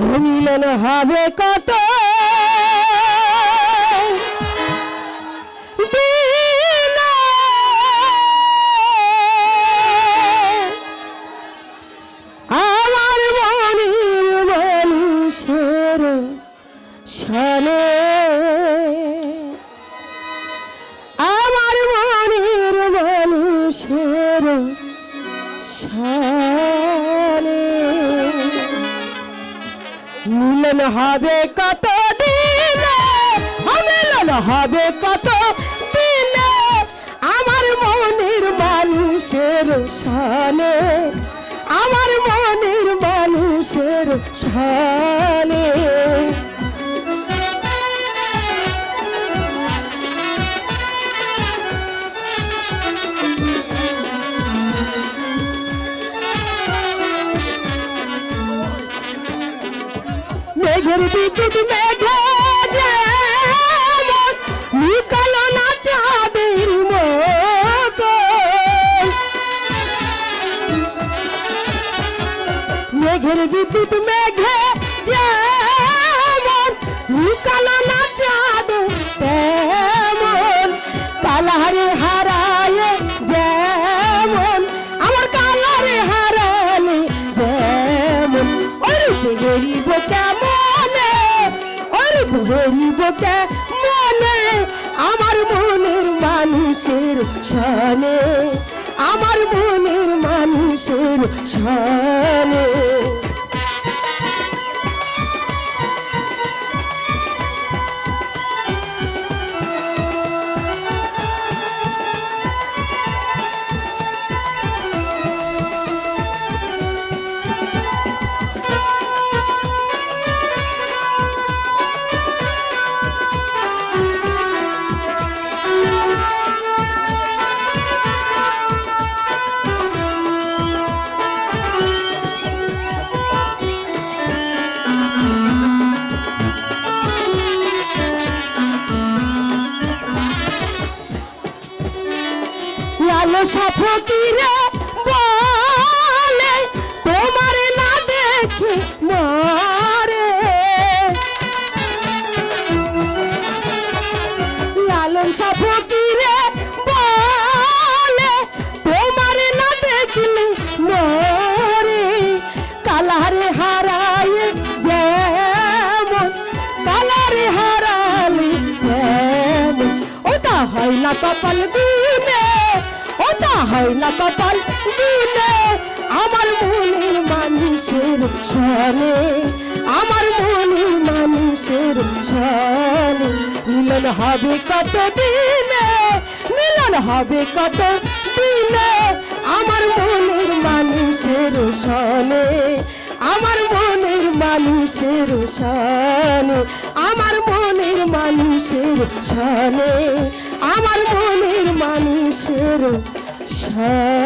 মিলন হবে কত। আমার মনির মানুষের শনে আমার মিলন হবে কত দিন? মিলন হবে কত দিন? আমার মনের মানুষের সানে আমার মনের মানুষের সানে মেঘের বিদ্যুৎ মেঘে যেমন নিকালো না চাঁদের মতো মেঘের বিদ্যুৎ মেঘে যেমন ওর মনে আমার মনের মানুষের সনে আমার মনের মানুষের সনে। লালো সাফকিরে বলে, তোমার না দেখে মরে। লালন সাফকিরে বলে, তোমার না দেখলে মরে। কালারে হারায় যেমন, কালারে হারালে যেমন ওটা হয় না কপাল ওটা হয় না কপাল। দিনে আমার মনের মানুষের সনে আমার মনের মানুষের সনে মিলন হবে কত দিনে মিলন হবে কত দিনে আমার মনের মানুষের সনে আমার মনের মানুষের সনে আমার মনের মানুষের সনে আমার মনের মানুষের সনে